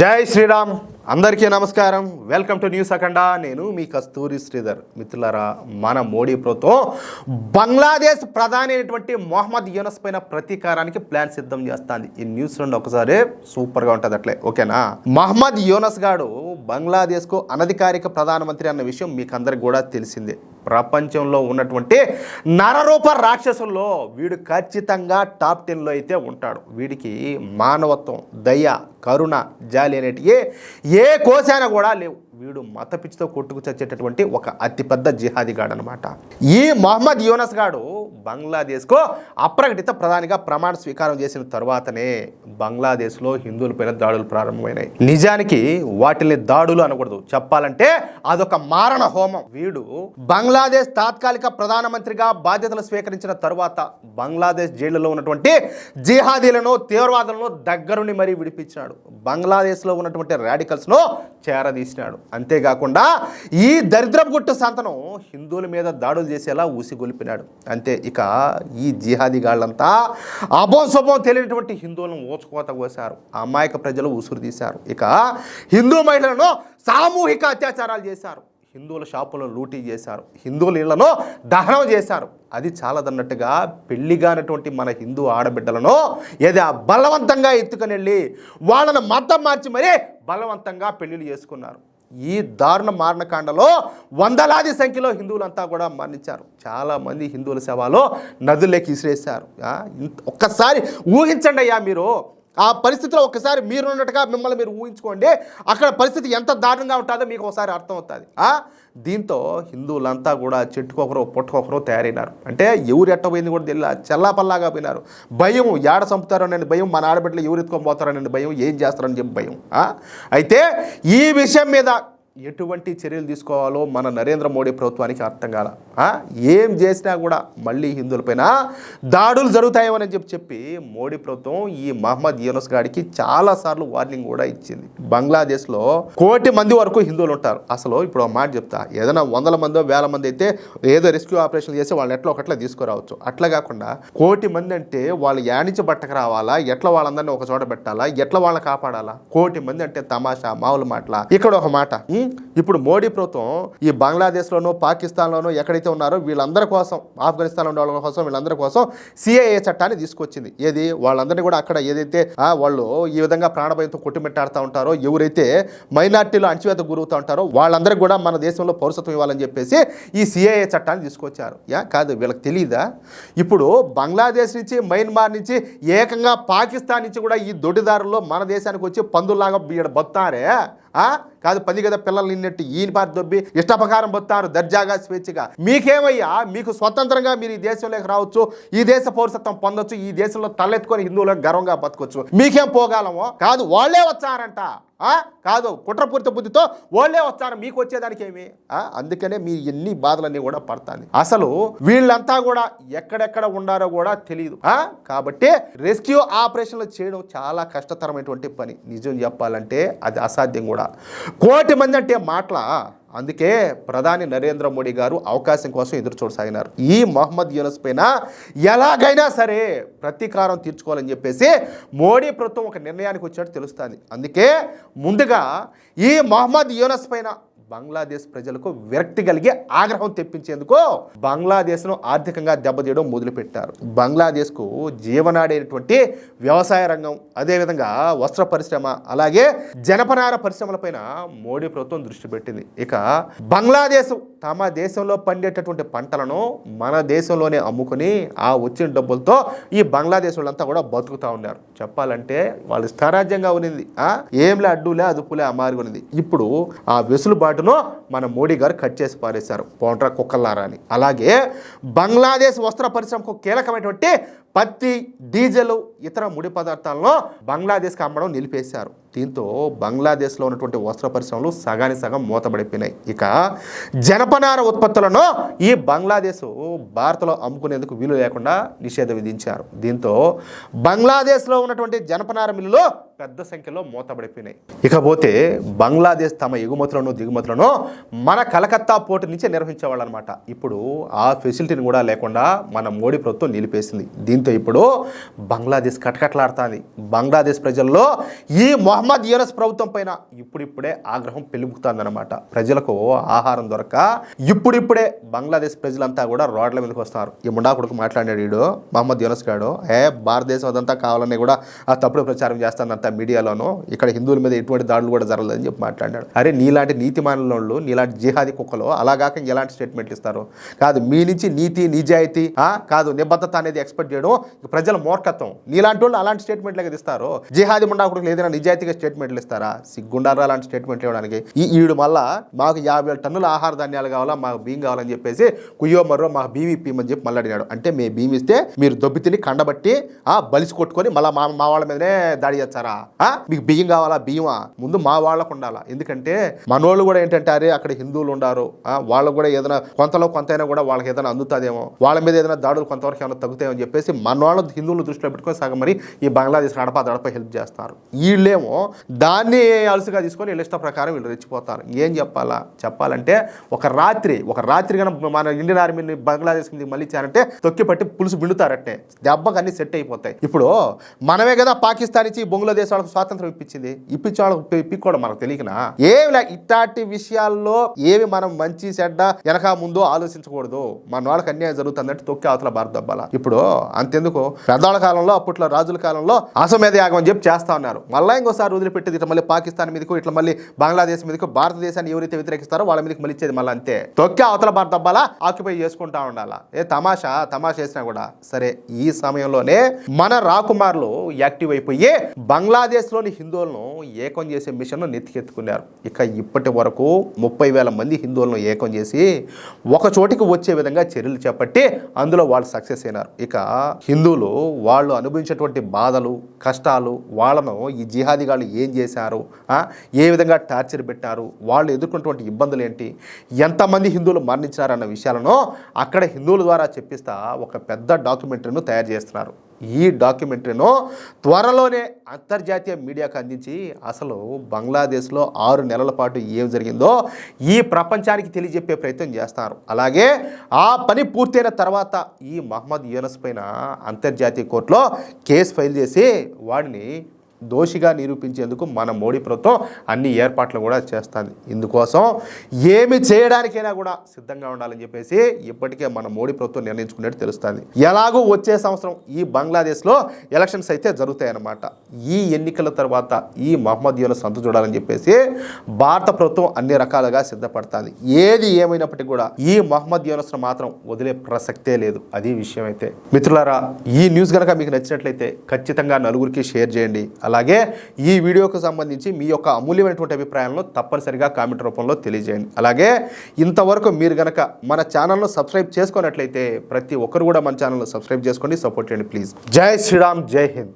జై శ్రీరామ్. అందరికీ నమస్కారం. వెల్కమ్ టు న్యూస్ అఖండ నేను మీ కస్తూరి శ్రీధర్. మిత్రులారా మన మోడీ ప్రభుత్వం బంగ్లాదేశ్ ప్రధాని అయినటువంటి మొహమ్మద్ యూనస్ పైన ప్రతీకారానికి ప్లాన్ సిద్ధం చేస్తుంది. ఈ న్యూస్ రెండు ఒకసారి సూపర్గా ఉంటుంది అట్లే. ఓకేనా మహమ్మద్ యూనస్ గాడు బంగ్లాదేశ్కు అనధికారిక ప్రధానమంత్రి అన్న విషయం మీకు అందరికి కూడా తెలిసిందే. ప్రపంచంలో ఉన్నటువంటి నరరూప రాక్షసుల్లో వీడు ఖచ్చితంగా టాప్ టెన్లో అయితే ఉంటాడు. వీడికి మానవత్వం దయ కరుణ జాలి అనేటివి ఏ కోశాన కూడా లేవు. వీడు మత పిచ్చితో కొట్టుకు చచ్చేటటువంటి ఒక అతిపెద్ద జిహాదీ గాడు అనమాట ఈ మహమ్మద్ యూనస్ గాడు బంగ్లాదేశ్కు అప్రకటిత ప్రధానిగా ప్రమాణ స్వీకారం చేసిన తర్వాతనే బంగ్లాదేశ్లో హిందువులపైన దాడులు ప్రారంభమైనాయి. నిజానికి వాటిని దాడులు అనకూడదు. చెప్పాలంటే అదొక మారణ హోమం. వీడు బంగ్లాదేశ్ తాత్కాలిక ప్రధానమంత్రిగా బాధ్యతలు స్వీకరించిన తర్వాత బంగ్లాదేశ్ జైళ్ళలో ఉన్నటువంటి జిహాదీలను తీవ్రవాదులను దగ్గరుండి మరీ విడిపించాడు బంగ్లాదేశ్లో ఉన్నటువంటి రాడికల్స్ను చేరదీసినాడు. అంతేకాకుండా ఈ దరిద్రపు గుట్టు సంతనం హిందువుల మీద దాడులు చేసేలా ఊసిగొలిపినాడు. అంతే ఇక ఈ జిహాదీ గాళ్ళంతా అభం శుభం తెలియనటువంటి హిందువులను ఊచుకోత కోశారు. అమాయక ప్రజలు ఉసురు తీశారు. ఇక హిందూ మహిళలను సామూహిక అత్యాచారాలు చేశారు. హిందువుల షాపులను లూటీ చేశారు. హిందువుల ఇళ్ళను దహనం చేశారు. అది చాలదన్నట్టుగా పెళ్ళిగానటువంటి మన హిందూ ఆడబిడ్డలను ఏదో బలవంతంగా ఎత్తుకుని వెళ్ళి వాళ్ళను మతం మార్చి మరీ బలవంతంగా పెళ్ళిళ్ళు చేసుకున్నారు. ఈ దారుణ మారణకాండలో వందలాది సంఖ్యలో హిందువులంతా కూడా మరణించారు. చాలామంది హిందువుల శవాలు నదుల్లోకి ఇసిరేశారు ఇంత- ఒక్కసారి ఊహించండి అయ్యా మీరు. ఆ పరిస్థితిలో ఒకసారి మీరున్నట్టుగా మిమ్మల్ని మీరు ఊహించుకోండి. అక్కడ పరిస్థితి ఎంత దారుణంగా ఉంటుందో మీకు ఒకసారి అర్థం అవుతుంది దీంతో హిందువులంతా కూడా చెట్టుకొకరు పుట్టుకొకరు తయారైనారు. అంటే ఎవరు ఎట్టపోయింది కూడా తెలియదు చల్లాపల్లాగా పోయినారు. భయం ఏడ చంపుతారనే భయం మన ఆడబిడ్డలు ఎవరు ఎత్తుకొని పోతారనే భయం ఏం చేస్తారని చెప్పి భయం. అయితే ఈ విషయం మీద ఎటువంటి చర్యలు తీసుకోవాలో మన నరేంద్ర మోడీ ప్రభుత్వానికి అర్థం కాల. ఏం చేసినా కూడా మళ్ళీ హిందువులపైన దాడులు జరుగుతాయేమని చెప్పి చెప్పి మోడీ ప్రభుత్వం ఈ మహమ్మద్ యూనస్ గాడికి చాలాసార్లు వార్నింగ్ కూడా ఇచ్చింది. బంగ్లాదేశ్లో కోటి మంది వరకు హిందువులు ఉంటారు. అసలు ఇప్పుడు ఒక మాట చెప్తా. ఏదైనా వందల మందో వేల మంది అయితే ఏదో రెస్క్యూ ఆపరేషన్ చేసి వాళ్ళని ఎట్లా ఒకట్లా తీసుకురావచ్చు. అట్లా కాకుండా కోటి మంది అంటే వాళ్ళు యానించి బట్టకు రావాలా? ఎట్లా వాళ్ళందరినీ ఒక చోట పెట్టాలా? ఎట్లా వాళ్ళని కాపాడాలా? కోటి మంది అంటే తమాషా మామూలు మాటల? ఇక్కడ ఒక మాట. ఇప్పుడు మోడీ ప్రభుత్వం ఈ బంగ్లాదేశ్లోనూ పాకిస్తాన్లోనూ ఎక్కడైతే ఉన్నారో వీళ్ళందరి కోసం ఆఫ్ఘనిస్తాన్లో ఉండే వాళ్ళ కోసం వీళ్ళందరి కోసం సిఐఏ చట్టాన్ని తీసుకొచ్చింది. ఏది? వాళ్ళందరినీ కూడా అక్కడ ఏదైతే వాళ్ళు ఈ విధంగా ప్రాణభయంతో కొట్టుమిట్టాడుతూ ఉంటారో ఎవరైతే మైనార్టీలో అణచివేత గురవుతూ ఉంటారో వాళ్ళందరికీ కూడా మన దేశంలో పౌరసత్వం ఇవ్వాలని చెప్పేసి ఈ సిఐఏ చట్టాన్ని తీసుకొచ్చారు. యా కాదు వీళ్ళకి తెలియదా ఇప్పుడు బంగ్లాదేశ్ నుంచి మయన్మార్ నుంచి ఏకంగా పాకిస్తాన్ నుంచి కూడా ఈ దొడ్డిదారుల్లో మన దేశానికి వచ్చి పందుల్లాగా ఈడ బతారే కాదు పది కదా పిల్లలు నిన్నట్టు ఈయన పారి దొబ్బి ఇష్టప్రకారం పొత్తారు దర్జాగా స్వేచ్ఛగా. మీకేమయ్యా? మీకు స్వతంత్రంగా మీరు ఈ దేశంలోకి రావచ్చు ఈ దేశ పౌరసత్వం పొందొచ్చు ఈ దేశంలో తలెత్తుకొని హిందువులకు గర్వంగా బతకొచ్చు. మీకేం పోగాలమో? కాదు వాళ్ళే వచ్చారంట. కాదు కుట్రపూరిత బుద్ధితో వాళ్ళే వస్తారు. మీకు వచ్చేదానికి ఏమి? అందుకనే మీ ఎన్ని బాధలన్నీ కూడా పడతాను అసలు వీళ్ళంతా కూడా ఎక్కడెక్కడ ఉండారో కూడా తెలియదు. కాబట్టి రెస్క్యూ ఆపరేషన్లు చేయడం చాలా కష్టతరమైనటువంటి పని. నిజం చెప్పాలంటే అది అసాధ్యం కూడా. కోటి మంది అంటే మాటల అందుకే ప్రధాని నరేంద్ర మోడీ గారు అవకాశం కోసం ఎదురు చూడసాగినారు ఈ మహమ్మద్ యూనస్ పైన ఎలాగైనా సరే ప్రతీకారం తీర్చుకోవాలని చెప్పేసి మోడీ ప్రభుత్వం ఒక నిర్ణయానికి వచ్చినట్టు తెలుస్తుంది. అందుకే ముందుగా ఈ మహమ్మద్ యూనస్ పైన బంగ్లాదేశ్ ప్రజలకు విరక్తి కలిగి ఆగ్రహం తెప్పించేందుకు బంగ్లాదేశ్ను ఆర్థికంగా దెబ్బతీయడం మొదలుపెట్టారు. బంగ్లాదేశ్కు జీవనాడైనటువంటి వ్యవసాయ రంగం అదేవిధంగా వస్త్ర పరిశ్రమ అలాగే జనపనార పరిశ్రమలపైన మోడీ ప్రభుత్వం దృష్టి పెట్టింది. ఇక బంగ్లాదేశ్ తమ దేశంలో పండేటటువంటి పంటలను మన దేశంలోనే అమ్ముకుని ఆ వచ్చిన డబ్బులతో ఈ బంగ్లాదేశ్ వాళ్ళంతా కూడా బతుకుతా ఉన్నారు. చెప్పాలంటే వాళ్ళు స్థారాజ్యంగా ఉన్నింది. ఏంలే అడ్డులే అదుపులే అమారి ఉన్నది ఇప్పుడు ఆ వెసులుబాటును మన మోడీ గారు కట్ చేసి పారేశారు. పోంట్రా కుక్కల్లారా అని అలాగే బంగ్లాదేశ్ వస్త్ర పరిశ్రమకు కీలకమైనటువంటి పత్తి డీజిల్ ఇతర ముడి పదార్థాలను బంగ్లాదేశ్కి అమ్మడం నిలిపేశారు. దీంతో బంగ్లాదేశ్లో ఉన్నటువంటి వస్త్ర పరిశ్రమలు సగానికి సగం మూతబడిపోయినాయి. ఇక జనపనార ఉత్పత్తులను ఈ బంగ్లాదేశ్ భారత్లో అమ్ముకునేందుకు వీలు లేకుండా నిషేధం విధించారు. దీంతో బంగ్లాదేశ్లో ఉన్నటువంటి జనపనార మిల్లులు పెద్ద సంఖ్యలో మూతబడిపోయినాయి. ఇకపోతే బంగ్లాదేశ్ తమ ఎగుమతులను దిగుమతులను మన కలకత్తా పోర్టు నుంచే నిర్వహించేవాళ్ళనమాట. ఇప్పుడు ఆ ఫెసిలిటీని కూడా లేకుండా మన మోడీ ప్రభుత్వం నిలిపేసింది. దీంతో ఇప్పుడు బంగ్లాదేశ్ కటకట్లాడుతుంది. బంగ్లాదేశ్ ప్రజల్లో ఈ మొహమ్మద్ యూనస్ ప్రభుత్వం పైన ఇప్పుడిప్పుడే ఆగ్రహం పెలుగుతుందన్నమాట. ప్రజలకు ఆహారం దొరక ఇప్పుడిప్పుడే బంగ్లాదేశ్ ప్రజలంతా కూడా రోడ్ల మీదకి వస్తున్నారు. ఈ ముండా కొడుకు మాట్లాడాడు వీడు మహమ్మద్ యూనస్ గాడు. ఏ భారతదేశం అదంతా కావాలని కూడా ఆ తప్పుడు ప్రచారం చేస్తానంత మీడియాలోనూ. ఇక్కడ హిందువుల మీద ఎటువంటి దాడులు కూడా జరగలేదని చెప్పి మాట్లాడాడు. అరే నీలాంటి నీతి మానవులు నీలాంటి జిహాది కుక్కలు అలాగాక ఎలాంటి స్టేట్మెంట్లు ఇస్తారు? కాదు మీ నుంచి నీతి నిజాయితీ ఆ, కాదు నిబద్ధత అనేది ఎక్స్పెక్ట్ చేయడం ప్రజల మూర్ఖత్వం. నీలాంటి వాళ్ళు అలాంటి స్టేట్మెంట్లు ఇస్తారు జిహాది ముండా కొడుకులు ఏదైనా నిజాయితీగా స్టేట్మెంట్లు ఇస్తారా? సిగ్గుండారా లాంటి స్టేట్మెంట్లు ఇవ్వడానికి? ఈ ఈడు మళ్ళా మాకు యాభై వేల టన్నుల ఆహార ధాన్యాలు కావాలా మాకు బియ్యం కావాలని చెప్పేసి కుయ్యో మరో మాకు బీవీ ఇప్పమని చెప్పి మళ్ళీ అడిగాడు. అంటే మీ బియ్యం ఇస్తే మీరు దొబ్బి తిని కండబట్టి ఆ బలిసి కొట్టుకొని మళ్ళీ మా మా వాళ్ళ మీదనే దాడి చేస్తారా? ఆ మీకు బియ్యం కావాలా బియ్యమా? ముందు మా వాళ్ళకు ఉండాలా? ఎందుకంటే మనోళ్ళు కూడా ఏంటంటే అరే అక్కడ హిందువులు ఉండారు. ఆ, వాళ్ళకు కూడా ఏదైనా కొంతలో కొంతైనా కూడా వాళ్ళకి ఏదైనా అందుతుందేమో. వాళ్ళ మీద ఏదైనా దాడులు కొంతవరకు ఏమైనా తగ్గుతాయని చెప్పేసి మన వాళ్ళు హిందువులు దృష్టిలో పెట్టుకొని సగం మరి ఈ బంగ్లాదేశ్ నడప దడప హెల్ప్ చేస్తారు. వీళ్ళేమో దాన్ని అలసిగా తీసుకొని వీళ్ళ ఇష్ట ప్రకారం వీళ్ళు రెచ్చిపోతారు. ఏం చెప్పాలా? చెప్పాలంటే ఒక రాత్రి ఒక రాత్రి కనుక మన ఇండియన్ ఆర్మీని బంగ్లాదేశ్ మీద మళ్ళీ ఇచ్చారంటే తొక్కి పట్టి పులుసు బిండుతారట్టే దెబ్బకు అన్ని సెట్ అయిపోతాయి. ఇప్పుడు మనమే కదా పాకిస్తాన్ ఇచ్చి బంగ్లాదేశ్ వాళ్ళకి స్వాతంత్రం ఇప్పించింది. ఇప్పించే వాళ్ళకి ఇప్పించుకోవడం మనకు తెలియకనా? ఏమి లే ఇట్లాంటి విషయాల్లో ఏమి మనం మంచి చెడ్డ వెనక ముందు ఆలోచించకూడదు. మన వాళ్ళకి అన్యాయం జరుగుతుందంటే తొక్కి అవతల భారత దబ్బాల. ఇప్పుడు అంతెందుకు? పెద్దవాళ్ళ కాలంలో అప్పట్లో రాజుల కాలంలో అసమేధ యాగం అని చెప్పి చేస్తా ఉన్నారు. మళ్ళీ ఇంకోసారి వదిలిపెట్టేది ఇట్లా మళ్ళీ పాకిస్తాన్ మీదకు ఇట్లా మళ్ళీ బంగ్లాదేశ్ మీదకు భారతదేశాన్ని ఎవరైతే వ్యతిరేకిస్తారో వాళ్ళ మీదకి మళ్ళీ ఇచ్చేది మళ్ళీ అంతే. తొక్కే అవతల భారత దబ్బాలా ఆక్యుపై చేసుకుంటా ఉండాలా. ఏ తమాషా తమాషా చేసినా కూడా సరే ఈ సమయంలోనే మన రాకుమార్లు యాక్టివ్ అయిపోయి బంగ్లాదేశ్లోని హిందువులను ఏకం చేసే మిషన్ నెత్తికెత్తుకున్నారు. ఇక ఇప్పటి వరకు ముప్పై వేల మంది హిందువులను ఏకం చేసి ఒక చోటికి వచ్చే విధంగా చర్యలు చేపట్టి అందులో వాళ్ళు సక్సెస్ అయినారు. ఇక హిందువులు వాళ్ళు అనుభవించేటువంటి బాధలు కష్టాలు వాళ్ళను ఈ జిహాదీగాళ్ళు ఏం చేశారు? ఏ విధంగా టార్చర్ పెట్టారు? వాళ్ళు ఎదుర్కొన్నటువంటి ఇబ్బందులు ఏంటి? ఎంతమంది హిందువులు మరణించారన్న విషయాలను అక్కడ హిందువుల ద్వారా చెప్పిస్తా ఒక పెద్ద డాక్యుమెంటరీను తయారు చేస్తున్నారు. ఈ డాక్యుమెంటరీను త్వరలోనే అంతర్జాతీయ మీడియాకు అందించి అసలు బంగ్లాదేశ్లో ఆరు నెలల పాటు ఏం జరిగిందో ఈ ప్రపంచానికి తెలియజెప్పే ప్రయత్నం చేస్తారు. అలాగే ఆ పని పూర్తయిన తర్వాత ఈ మహమ్మద్ యూనస్ పైన అంతర్జాతీయ కోర్టులో కేసు ఫైల్ చేసి వాడిని దోషిగా నిరూపించేందుకు మన మోడీ ప్రభుత్వం అన్ని ఏర్పాట్లు కూడా చేస్తుంది. ఇందుకోసం ఏమి చేయడానికైనా కూడా సిద్ధంగా ఉండాలని చెప్పేసి ఇప్పటికే మన మోడీ ప్రభుత్వం నిర్ణయించుకున్నట్టు తెలుస్తుంది. ఎలాగో వచ్చే సంవత్సరం ఈ బంగ్లాదేశ్లో ఎలక్షన్స్ అయితే జరుగుతాయన్నమాట. ఈ ఎన్నికల తర్వాత ఈ మహమ్మద్ యూనస్ సంత చూడాలని చెప్పేసి భారత ప్రభుత్వం అన్ని రకాలుగా సిద్ధపడుతుంది. ఏది ఏమైనప్పటికీ కూడా ఈ మహమ్మద్ యూనస్ను మాత్రం వదిలే ప్రసక్తే లేదు. అది విషయం అయితే మిత్రులారా ఈ న్యూస్ కనుక మీకు నచ్చినట్లయితే ఖచ్చితంగా నలుగురికి షేర్ చేయండి. అలాగే ఈ వీడియోకు సంబంధించి మీ యొక్క అమూల్యమైనటువంటి అభిప్రాయాలను తప్పనిసరిగా కామెంట్ రూపంలో తెలియజేయండి. అలాగే ఇంతవరకు మీరు గనక మన ఛానల్ను సబ్స్క్రైబ్ చేసుకున్నట్లయితే ప్రతి ఒక్కరు కూడా మన ఛానల్ను సబ్స్క్రైబ్ చేసుకోండి సపోర్ట్ చేయండి ప్లీజ్. జై శ్రీరామ్ జై హింద్.